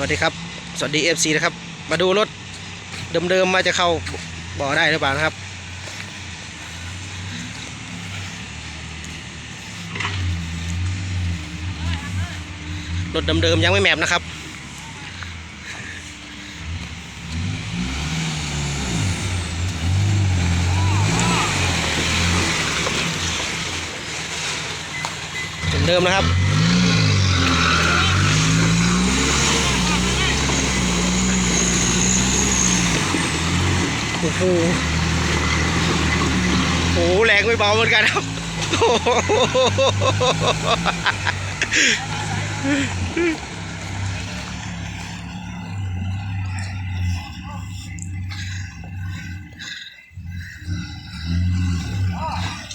วัสดีครับ สวัสดี FC นะครับ มาดูรถเดิมๆมาจะเข้าบ่อได้หรือเปล่านะครับ รถเดิมๆยังไม่แมปนะครับเดิมนะครับ อ้โหโอ้โหแรงไม่เบาเหมือนกันครับโอ้โห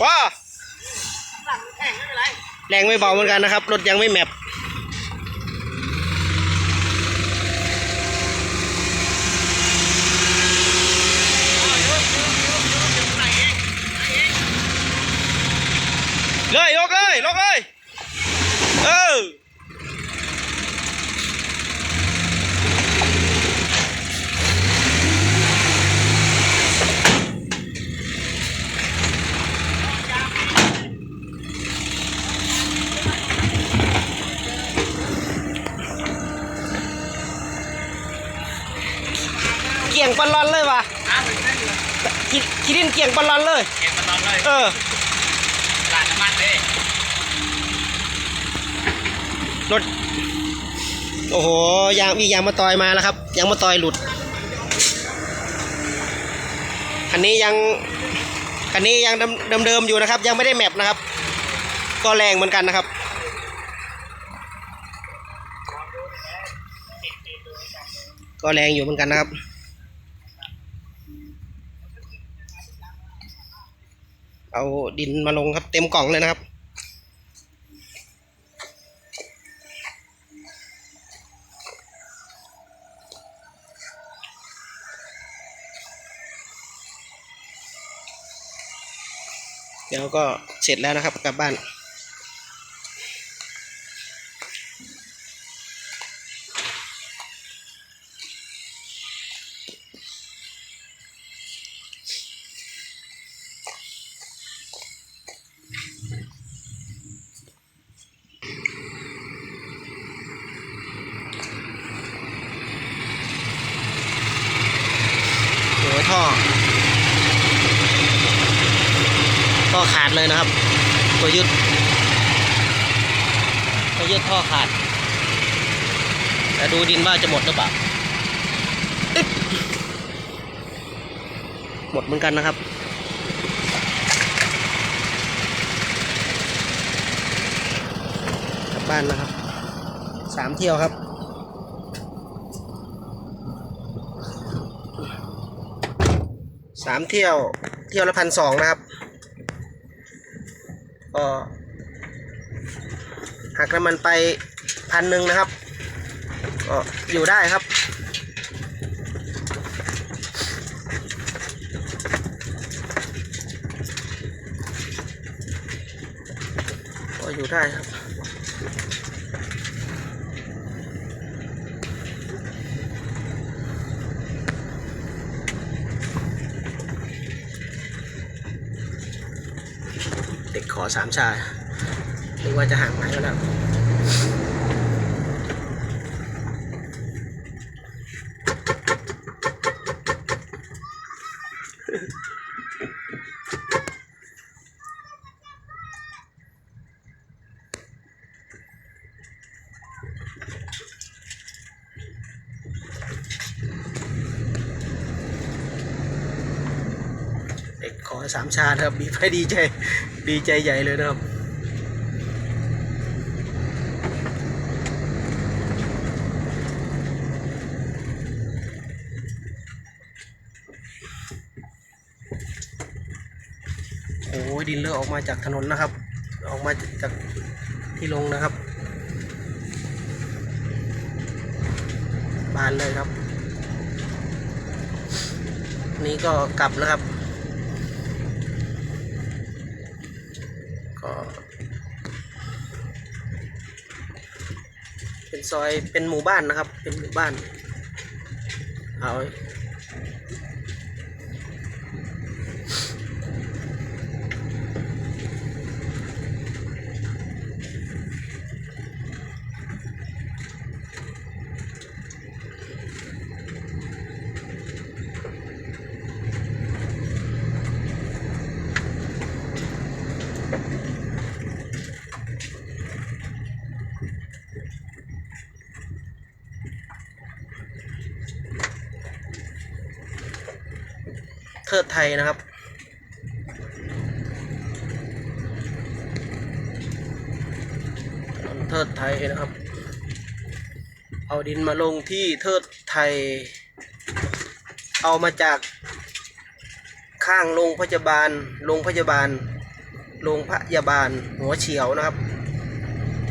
ว้าแรงไม่เบาเหมือนกันนะครับ รถยังไม่แมป เลยลกเลยลกเลยเออเกี่ยงปันลอนเลยว่ะคิดคิดดินเกี่ยงปันลอนเลย เก็บมันลองเลยเออลาดน้ำมันเลยรถโอ้โหยางมียางมาตอยมาแล้วครับยางมาตอยหลุดคันนี้ยังคันนี้ยังเดิมเดิมๆอยู่นะครับ ยังไม่ได้แมปนะครับ ก็แรงเหมือนกันนะครับ ก็แรงอยู่เหมือนกันนะครับ เอาดินมาลงครับเต็มกล่องเลยนะครับ เดี๋ยวก็เสร็จแล้วนะครับกลับบ้าน ขาดเลยนะครับ ตัวยึดตัวยึดท่อขาด แต่ดูดินว่าจะหมดหรือเปล่าหมดเหมือนกันนะครับกลับบ้านนะครับสามเที่ยวครับสามเที่ยว เที่ยวละพันสองนะครับ ก็หักน้ำมันไปพันหนึ่งนะครับ ก็อยู่ได้ครับ ก็อยู่ได้ครับ สามชาหรือว่าจะห่างไหมก็แล้ว สามชาครับมีไปดีใจดีใจใหญ่เลยนะครับโอ้ยดินเลอะออกมาจากถนนนะครับ ออกมาจากที่ลงนะครับ บานเลยครับ นี่ก็กลับนะครับ ก็ เป็นซอยเป็นหมู่บ้านนะครับ เป็นหมู่บ้าน เอา ทิดไทยนะครับ เทิดไทยนะครับ เอาดินมาลงที่เทิดไทย เอามาจากข้างโรงพยาบาล โรงพยาบาล โรงพยาบาล หัวเฉียวนะครับ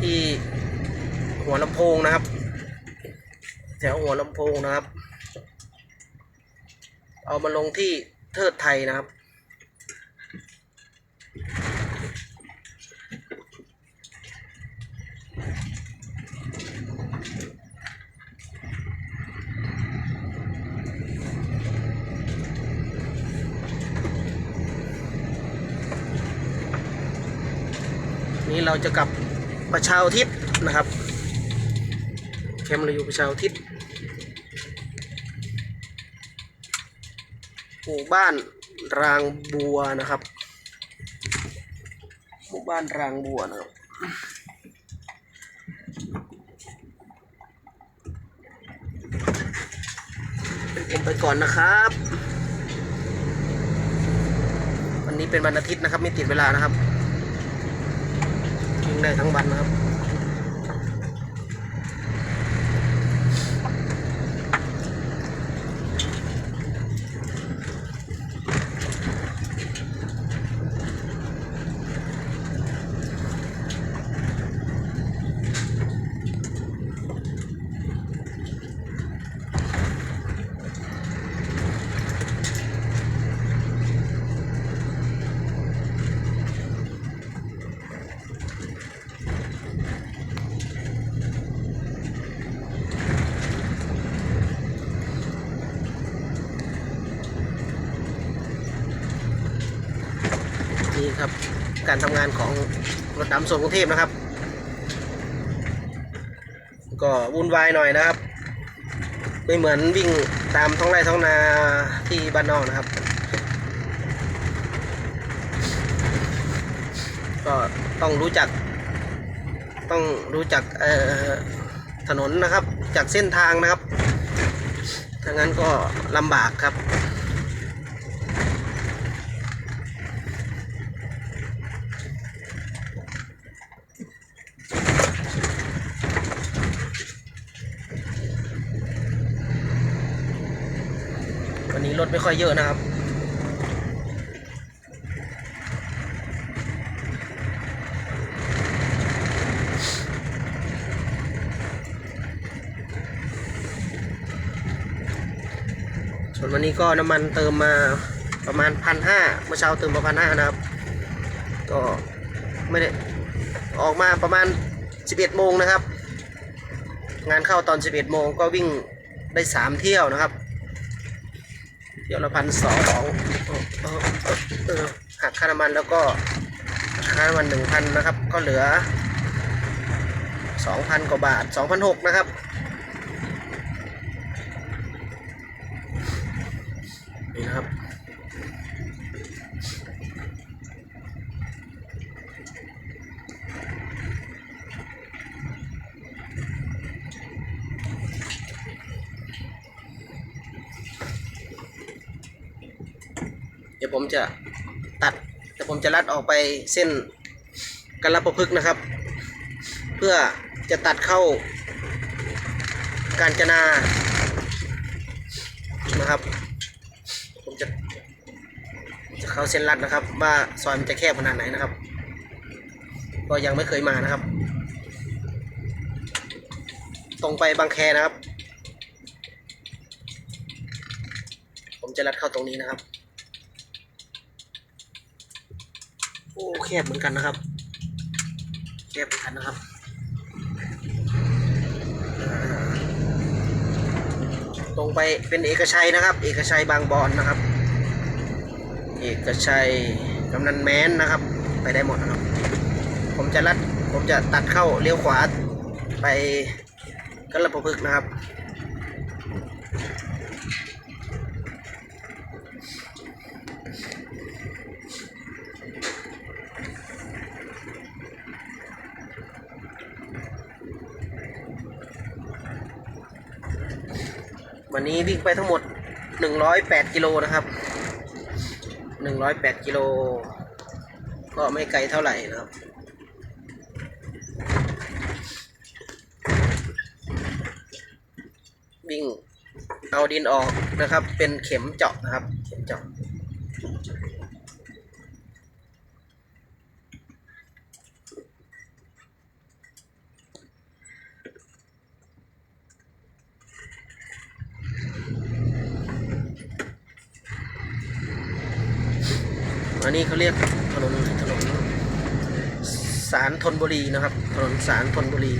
ที่หัวลำโพงนะครับ แถวหัวลำโพงนะครับ เอามาลงที่ เทิดไทยนะครับ นี่เราจะกลับประชาอุทิศนะครับ แคมป์เราอยู่ประชาอุทิศ หมู่บ้านรางบัวนะครับ หมู่บ้านรางบัวนะครับผมไปก่อนนะครับ วันนี้เป็นวันอาทิตย์นะครับ ไม่ติดเวลานะครับวิ่งได้ทั้งวันนะครับ นี่ครับ การทำงานของรถดำส่วนกรุงเทพนะครับ ก็วุ่นวายหน่อยนะครับ ไม่เหมือนวิ่งตามท้องไร่ท้องนาที่บ้านนอกนะครับ ก็ต้องรู้จัก ต้องรู้จักถนนนะครับ จากเส้นทางนะครับถ้างั้นก็ลำบากครับ นี้รถไม่ค่อยเยอะนะครับส่วนวันนี้ก็น้ำมันเติมมาประมาณพันห้าเมื่อเช้าเติมมาพันห้านะครับ ก็ไม่ได้ออกมาประมาณ 11 โมงนะครับ งานเข้าตอน 11 โมงก็วิ่งได้ 3 เที่ยวนะครับ ยวละพันสองหักค่าน้ำมันแล้วก็ค่าน้ำมันหนึ่งพันนะครับ ก็เหลือสองพันกว่าบาทสองพันหกนะครับนี่นะครับ ดี๋ยวผมจะตัดเดี๋ยวผมจะลัดออกไปเส้นกันละประพฤกษ์นะครับ เพื่อจะตัดเข้าการจนานะครับ ผมจะจะเข้าเส้นลัดนะครับ ว่าซอยมันจะแคบขนาดไหนนะครับ ก็ยังไม่เคยมานะครับ ตรงไปบางแคนะครับ ผมจะลัดเข้าตรงนี้นะครับ โอ้แคบเหมือนกันนะครับ แคบเหมือนกันนะครับตรงไปเป็นเอกชัยนะครับ เอกชัยบางบอนนะครับ เอกชัยกำนันแม้นนะครับ ไปได้หมดนะครับ ผมจะลัดผมจะตัดเข้าเลี้ยวขวาไปกัลปะพึกนะครับ วันนี้วิ่งไปทั้งหมด 108 กิโลนะครับ 108 กิโล ก็ไม่ไกลเท่าไหร่นะครับวิ่งเอาดินออกนะครับ เป็นเข็มเจาะนะครับ เข็มเจาะ อันนี้เขาเรียกถนนถนนสารทนบุรีนะครับ ถนนสารทนบุรี